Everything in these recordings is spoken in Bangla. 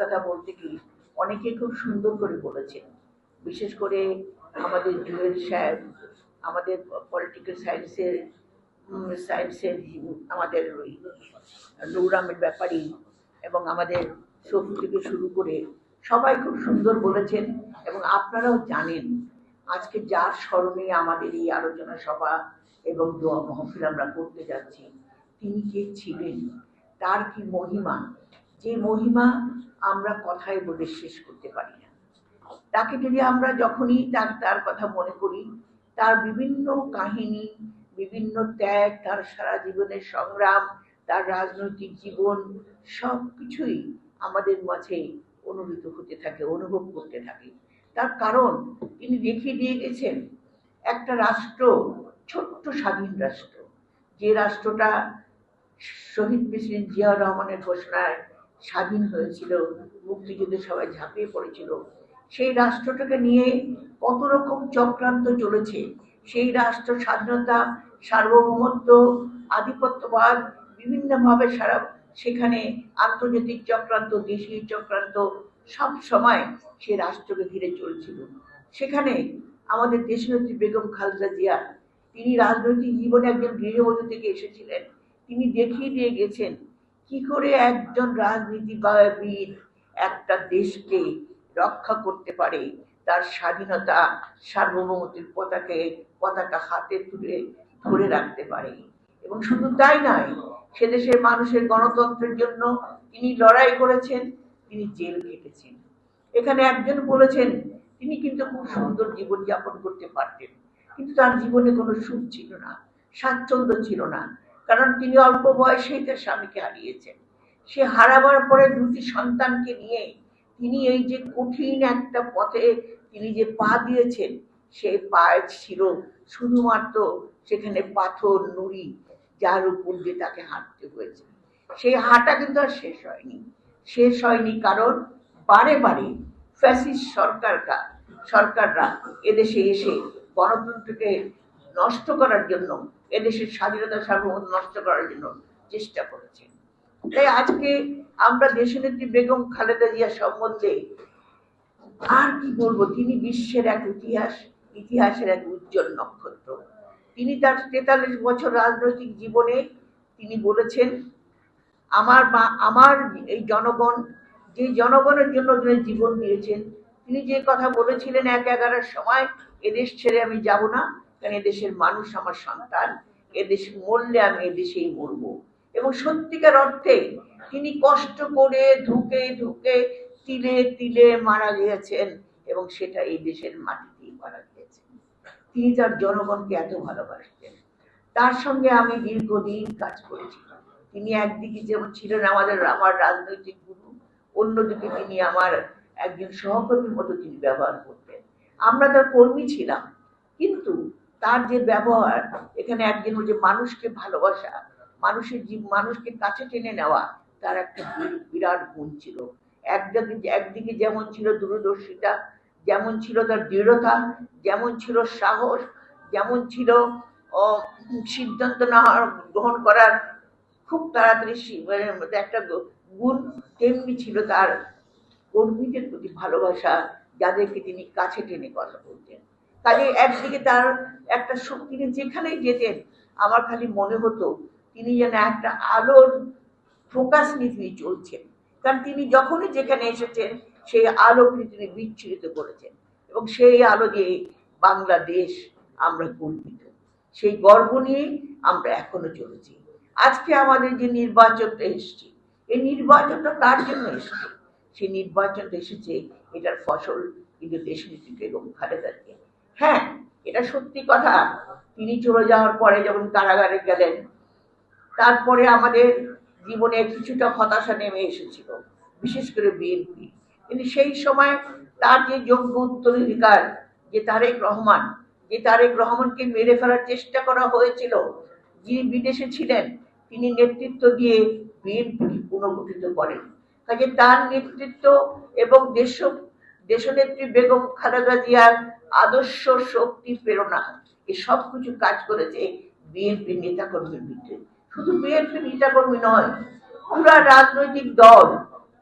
কথা বলতে কি, অনেকে খুব সুন্দর করে বলেছেন বিশেষ করে আমাদের জুয়েল সাহেব, আমাদের পলিটিক্যাল সায়েন্সের সায়েন্সের আমাদের ওই নৌরামের ব্যাপারী এবং আমাদের সফু থেকে শুরু করে সবাই খুব সুন্দর বলেছেন এবং আপনারাও জানেন, আজকে যার স্মরণে আমাদের এই আলোচনা সভা এবং দোয়া মহফিল আমরা করতে যাচ্ছি, তিনি কে ছিলেন, তার কি মহিমা যে মহিমা আমরা কথায় বলে শেষ করতে পারি না। তাকে যদি আমরা যখনই তার তার কথা মনে করি, তার বিভিন্ন কাহিনী, বিভিন্ন ত্যাগ, তার সারা জীবনের সংগ্রাম, তার রাজনৈতিক জীবন সব কিছুই আমাদের মাঝে অনুভূত হতে থাকে, অনুভব করতে থাকে। তার কারণ তিনি দেখিয়ে দিয়ে গেছেন, একটা রাষ্ট্র ছোট্ট স্বাধীন রাষ্ট্র, যে রাষ্ট্রটা শহীদ প্রেসিডেন্ট জিয়াউর রহমানের ঘোষণায় স্বাধীন হয়েছিল, মুক্তিযুদ্ধে সবাই ঝাঁপিয়ে পড়েছিল। সেই রাষ্ট্রটাকে নিয়ে কত রকম চক্রান্ত চলেছে, সেই রাষ্ট্র স্বাধীনতা, সার্বভৌমত্ব, আধিপত্যবাদ, বিভিন্নভাবে সারা সেখানে আন্তর্জাতিক চক্রান্ত, দেশীয় চক্রান্ত, সব সময় সে রাষ্ট্রকে ঘিরে চলছিল। সেখানে আমাদের দেশনেত্রী বেগম খালেদা জিয়া, তিনি রাজনৈতিক জীবনে একজন গৃহবধূ থেকে এসেছিলেন। তিনি দেখিয়ে দিয়ে গেছেন কি করে একজন রাজনীতিবিদ একটা দেশকে রক্ষা করতে পারে? তার স্বাধীনতা সার্বভৌমত্বের পতাকে, পতাকা হাতে তুলে, ধরে রাখতে পারে। এবং শুধু তাই নয়, সে দেশের মানুষের গণতন্ত্রের জন্য তিনি লড়াই করেছেন, তিনি জেল কেটেছেন এখানে একজন বলেছেন, তিনি কিন্তু খুব সুন্দর জীবন যাপন করতে পারতেন। কিন্তু তার জীবনে কোনো সুখ ছিল না, স্বাচ্ছন্দ্য ছিল না। কারণ তিনি অল্প বয়সেই তার স্বামীকে হারিয়েছেন। সে হারাবার পরে দুটি সন্তানকে নিয়ে তিনি এই যে কঠিন একটা পথে তিনি যে পা দিয়েছেন, সে পায়ে ছিল শুধুমাত্র সেখানে পাথর, নুড়ি, যার উপর দিয়ে তাকে হাঁটতে হয়েছে। সেই হাঁটা কিন্তু আর শেষ হয়নি। শেষ হয়নি কারণ বারে বারে ফ্যাসিস সরকাররা সরকাররা এদেশে এসে গণতন্ত্রকে নষ্ট করার জন্য এদেশের স্বাধীনতা সার্বভৌম নষ্ট করার জন্য চেষ্টা করেছেন তাই আজকে আমরা দেশনেত্রী বেগম খালেদা জিয়া সম্বন্ধে আর কি বলব? তিনি বিশ্বের এক ইতিহাস, ইতিহাসের এক উজ্জ্বল নক্ষত্র। তিনি তার তেতাল্লিশ বছর রাজনৈতিক জীবনে তিনি বলেছেন, আমার মা, আমার এই জনগণ, যে জনগণের জন্য তিনি জীবন দিয়েছেন, তিনি যে কথা বলেছিলেন এক এগারোর সময় এদেশ ছেড়ে আমি যাব না। কারণ এদেশের মানুষ আমার সন্তান এদেশ মরলে আমি এদেশেই মরব। এবং সত্যিকার অর্থে তিনি কষ্ট করে ধুকে ধুকে তিলে তিলে মারা গিয়েছেন এবং সেটা এই দেশের মাটিতেই মারা গিয়েছেন তিনি তার জনগণকে এত ভালোবাসতেন। তার সঙ্গে আমি দীর্ঘদিন কাজ করেছি তিনি একদিকে যেমন ছিলেন আমাদের, আমার রাজনৈতিক গুরু, অন্যদিকে তিনি আমার একজন সহকর্মীর মতো তিনি ব্যবহার করতেন। আমরা তার কর্মী ছিলাম, কিন্তু তার যে ব্যবহার, এখানে একজন ওই যে মানুষকে ভালোবাসা, মানুষের জীব, মানুষকে কাছে টেনে নেওয়া, তার একটা বিরাট গুণ ছিল। একদিকে একদিকে যেমন ছিল দূরদর্শিতা, যেমন ছিল তার দৃঢ়তা, যেমন ছিল সাহস, যেমন ছিল সিদ্ধান্ত নেওয়ার, গ্রহণ করার খুব তাড়াতাড়ি মানে একটা গুণ তেমনি ছিল তার কর্মীদের প্রতি ভালোবাসা, যাদেরকে তিনি কাছে টেনে কথা বলতেন। কাজে একদিকে তার একটা তিনি যেখানেই যেতেন, আমার খালি মনে হতো তিনি যেন একটা আলোর ফোকাস নিয়ে তিনি চলছেন। কারণ তিনি যখনই যেখানে এসেছেন, সেই আলোকে তিনি বিচ্ছুরিত করেছেন। এবং সেই আলো দিয়ে বাংলাদেশ আমরা গর্বিত। সেই গর্ব নিয়ে আমরা এখনও চলেছি। আজকে আমাদের যে নির্বাচনটা এসছে, এই নির্বাচনটা তার জন্য এসছে? সেই নির্বাচনটা এসেছে এটার ফসল কিন্তু দেশনীতি এবং খালেদা হ্যাঁ এটা সত্যি কথা। তিনি চলে যাওয়ার পরে যখন কারাগারে গেলেন, তারপরে আমাদের জীবনে কিছুটা হতাশা নেমে এসেছিল, বিশেষ করে বিএনপি। কিন্তু সেই সময় তার যে যোগ্য উত্তরাধিকার, যে তারেক রহমান, যে তারেক রহমানকে মেরে ফেলার চেষ্টা করা হয়েছিল, যিনি বিদেশে ছিলেন, তিনি নেতৃত্ব দিয়ে বিএনপি পুনর্গঠিত করেন। কাজে তার নেতৃত্ব এবং দেশ দেশনেত্রী বেগম খালেদা জিয়ার আদর্শ শক্তি প্রেরণা। এ সব কিছু কাজ করেছে বিএনপি নেতাকর্মীর ভিতরে শুধু বিএনপি নেতাকর্মী নয়, পুরা রাজনৈতিক দল,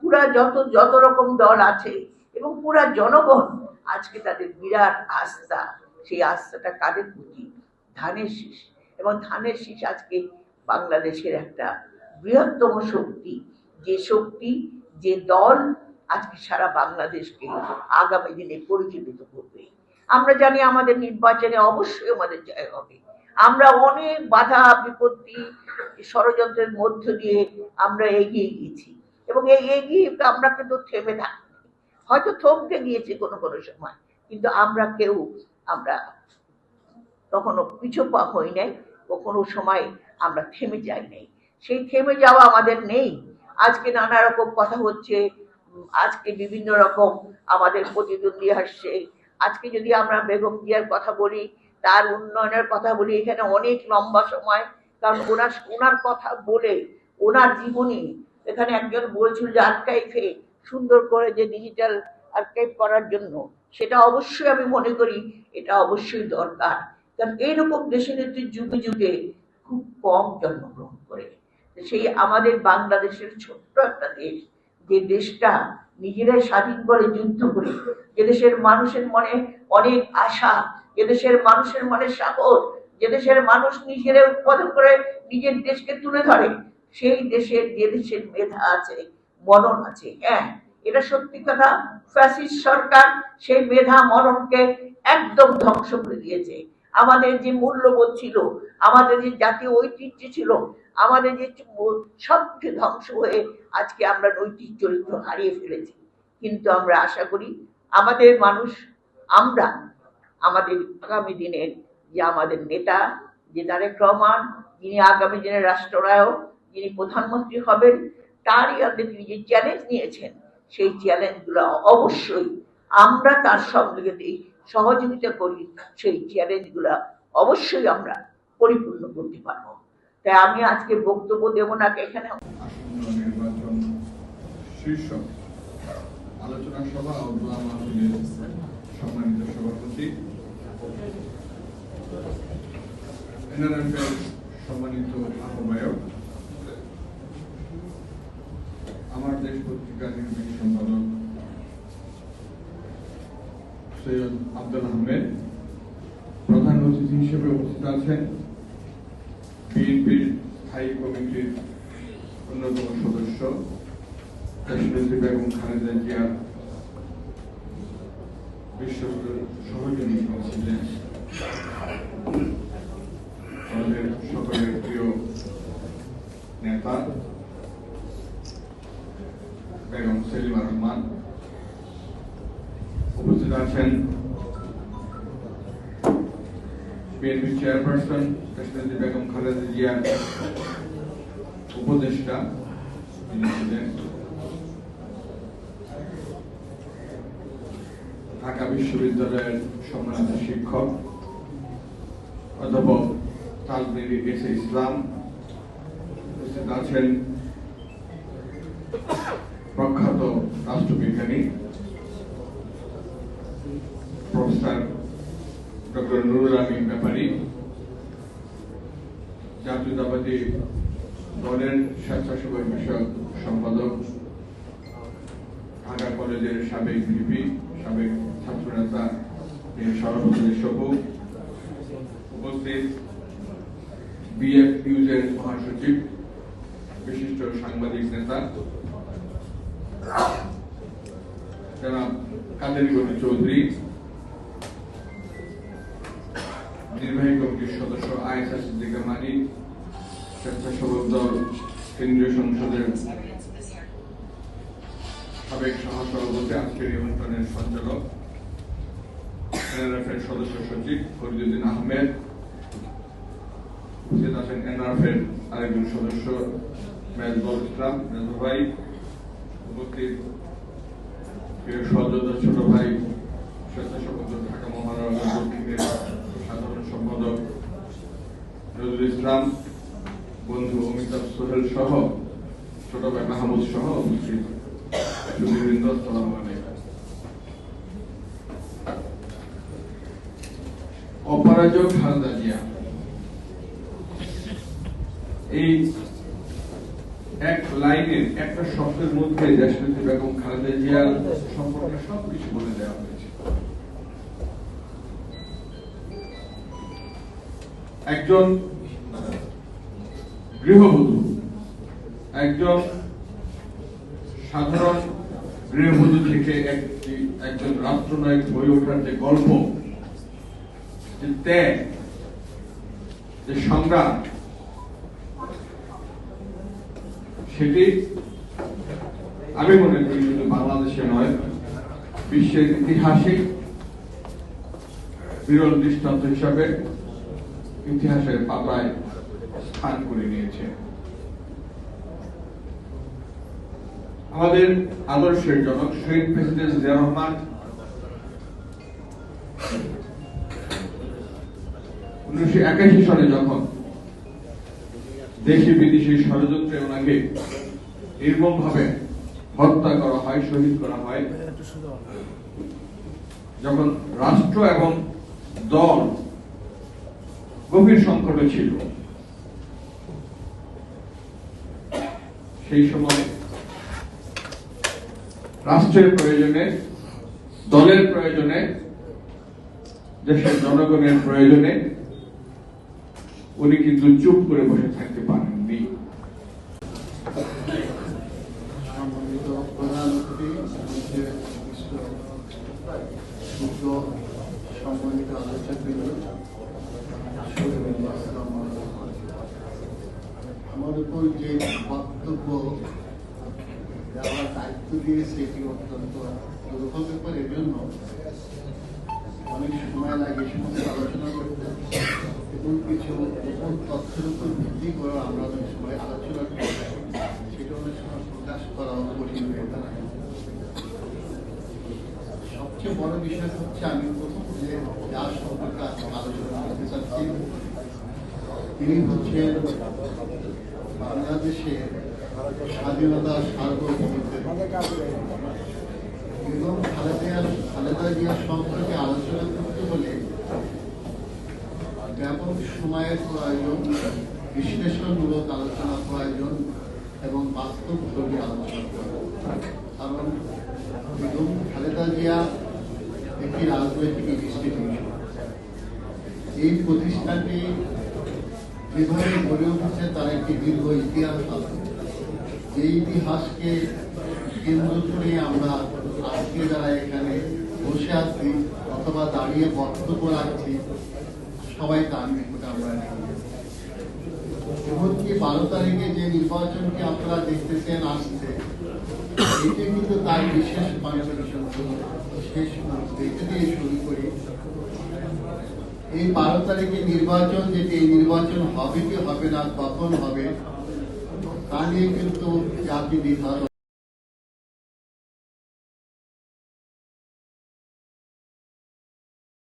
পুরা যত যত রকম দল আছে এবং পুরা জনগণ আজকে তাদের বিরাট আস্থা। সেই আস্থাটা কাদের প্রতি? ধানের শীষ। এবং ধানের শীষ আজকে বাংলাদেশের একটা বৃহত্তম শক্তি। যে শক্তি, যে দল আজকে সারা বাংলাদেশকে আগামী দিনে পরিচালিত করবে। আমরা জানি আমাদের নির্বাচনে অবশ্যই আমাদের জয় হবে। আমরা অনেক বাধা, বিপত্তি, ষড়যন্ত্রের মধ্য দিয়ে আমরা এগিয়ে গিয়েছি এবং এই এগিয়ে আমরা কিন্তু থেমে থাকি। হয়তো থমকে গিয়েছি কোনো কোনো সময়, কিন্তু আমরা কেউ, আমরা কখনো পিছু পা হই নাই, কখনো সময় আমরা থেমে যাই নাই। সেই থেমে যাওয়া আমাদের নেই। আজকে নানা রকম কথা হচ্ছে আজকে বিভিন্ন রকম আমাদের প্রতিদ্বন্দ্বী আসছে। আজকে যদি আমরা বেগম জিয়ার কথা বলি, তার উন্নয়নের কথা বলি, এখানে অনেক লম্বা সময়, কারণ ওনার ওনার কথা বলে ওনার জীবনী, এখানে একজন বলছিল যে, আর্কাইভে সুন্দর করে যে ডিজিটাল আর্কাইভ করার জন্য, সেটা অবশ্যই আমি মনে করি, এটা অবশ্যই দরকার। কারণ এইরকম দেশের নেত্রী যুগে যুগে খুব কম জন্মগ্রহণ করে। সেই আমাদের বাংলাদেশের ছোট্ট একটা দেশ যে দেশটা নিজেরাই স্বাধীন করে যুদ্ধ করে, যে দেশের মানুষের মনে অনেক আশা, যে দেশের মানুষের মনে সাহস, যে দেশের মানুষ নিজেরাই উৎপাদন করে নিজের দেশকে তুলে ধরে, সেই দেশের যে দেশের মেধা আছে, মনন আছে হ্যাঁ? এটা সত্যি কথা, ফ্যাসিস্ট সরকার সেই মেধা মননকে একদম ধ্বংস করে দিয়েছে। আমাদের যে মূল্যবোধ ছিল, আমাদের যে জাতীয় ঐতিহ্য ছিল, আমাদের যে সব কিছু ধ্বংস হয়ে আজকে আমরা নৈতিক চরিত্র হারিয়ে ফেলেছি। কিন্তু আমরা আশা করি আমাদের মানুষ, আমরা আমাদের আগামী দিনের যে আমাদের নেতা, যে তারেক রহমান, যিনি আগামী দিনের রাষ্ট্রনায়ক, যিনি প্রধানমন্ত্রী হবেন, তারই আগে তিনি যে চ্যালেঞ্জ নিয়েছেন, সেই চ্যালেঞ্জগুলো অবশ্যই আমরা তার সঙ্গে যদি সহযোগিতা করি সেই চ্যালেঞ্জগুলো অবশ্যই আমরা পরিপূর্ণ করতে পারব। তাই আমি আজকে বক্তব্য দেবো না এখানে আলোচনা সভা সম্মানিত সভাপতি সম্মানিত আহ্বায়ক, আমার দেশ পত্রিকার সৈয়দ আব্দুল আহমেদ প্রধান অতিথি হিসেবে উপস্থিত আছেন। বিএনপির স্থায়ী কমিটির অন্যতম সদস্য দেশনেত্রী বেগম খালেদা জিয়ার বিশ্বস্ত সহযোগী ছিলেন আমাদের সকলের প্রিয় নেতা, বেগম সেলিমা রহমান আছেন বিএনপি চেয়ারপারসন দেশনেত্রী বেগম খালেদা জিয়ার উপদেষ্টা তিনি ছিলেন। ঢাকা বিশ্ববিদ্যালয়ের সম্মানিত শিক্ষক অধ্যাপক তালবেরি এস এ ইসলাম উপস্থিত আছেন। প্রখ্যাত রাষ্ট্রবিজ্ঞানী প্রফেসর ডক্টর নুরুল আমিন ব্যাপারী, জাতীয়তাবাদী দলের স্বেচ্ছাসেবক বিষয়ক সম্পাদক, ঢাকা কলেজের সাবেক ভিপি, সাবেক ছাত্রনেতা সভাপতি সবু উপস্থিত বিএফ নিউজের মহাসচিব, বিশিষ্ট সাংবাদিক নেতা, জনাব কাদের চৌধুরী কমিটির সদস্য সিদ্দিকা স্বেচ্ছাসেবক দল কেন্দ্রীয় সংসদের সাবেক সহসভাপতি আজকের সঞ্চালক এনআরএফ এর সদস্য সচিব ফরিদুদ্দিন আহমেদ আছেন এনআরএফ এর আরেকজন সদস্য মেজবুল ইসলাম মেজবুল ভাই, উপস্থিত সহযোদ্ধা ছোট ভাই স্বেচ্ছাসেবক ঢাকা মহানগর দক্ষিণের সাধারণ সম্পাদক ইসলাম, বন্ধু অমিতাভ সোহেল সহ, ছোট ভাই মাহমুদ সহ আলাইকুম। খালেদা জিয়া। এই এক লাইনের, একটা শব্দের মধ্যে দেশনেত্রী বেগম খালেদা জিয়ার সম্পর্কে সবকিছু বলে দেওয়া হয়েছে। একজন গৃহবধূ। একজন সাধারণ গৃহবধূ থেকে একটি, একজন রাষ্ট্রনায়ক হয়ে ওঠার যে গল্প, যে ত্যাগ, যে সংগ্রাম, সেটি আমি মনে করি শুধু বাংলাদেশে নয়, বিশ্বের ইতিহাসে বিরল দৃষ্টান্ত হিসাবে ইতিহাসের পাতায় স্থান করে নিয়েছে। আমাদের আদর্শের জনক শহীদ প্রেসিডেন্ট জিয়া রহমান, উনিশশো একাশি সালে যখন দেশি বিদেশি ষড়যন্ত্রে ওনাকে নির্মম ভাবে হত্যা করা হয়, শহীদ করা হয়, যখন রাষ্ট্র এবং দল গভীর সংকটে ছিল সেই সময় রাষ্ট্রের প্রয়োজনে, দলের প্রয়োজনে, দেশের জনগণের প্রয়োজনে উনি কিন্তু চুপ করে বসে থাকতে পারেননি। সম্মানিত প্রধানমন্ত্রী মঞ্চের বিশিষ্ট সূত্র সম্মানিত আলোচকবৃন্দ আসসালামু আলাইকুম। আমার উপর যে বক্তব্য দেওয়ার দায়িত্ব দিয়ে সেটি অত্যন্ত দুর্ভোগ ব্যাপার এজন্য অনেক সময় লাগে সমস্ত আলোচনা করতে। এবং কিছু গোপন তথ্যের উপর ভিত্তি করে আমরা অনেক সময় আলোচনা করি সেটা অনেক সময় প্রকাশ করা কঠিন হয়ে সবচেয়ে বড় বিষয় হচ্ছে আমি প্রথম যে যার সম্পর্কে আলোচনা করতে চাচ্ছি, তিনি হচ্ছেন বাংলাদেশের স্বাধীনতা এবং খালেদা খালেদা জিয়ার সম্পর্কে আলোচনা করতে হলে ব্যাপক সময়ের প্রয়োজন, বিশ্লেষণমূলক আলোচনা প্রয়োজন এবং বাস্তব ছবি আলোচনা কারণ বেগম খালেদা জিয়া একটি রাজনৈতিক ইনস্টিটিউশন এই প্রতিষ্ঠানটি যেভাবে গড়ে উঠেছে, তার একটি দীর্ঘ ইতিহাস আছে। যে ইতিহাসকে কেন্দ্র করে আমরা আজকে যারা এখানে বসে আছি অথবা দাঁড়িয়ে বক্তব্য রাখছি, সবাই তার নিকটে আমরা এমনকি বারো তারিখে যে নির্বাচনকে আপনারা দেখতেছেন আসছে, এটি কিন্তু তার বিশেষ কন্ট্রিবিউশন শেষ মুহূর্তে দিয়ে শুরু করি। এই বারো তারিখে নির্বাচন যেটি এই নির্বাচন হবে কি হবে না, কখন হবে, তা নিয়ে কিন্তু জাতি দ্বিধা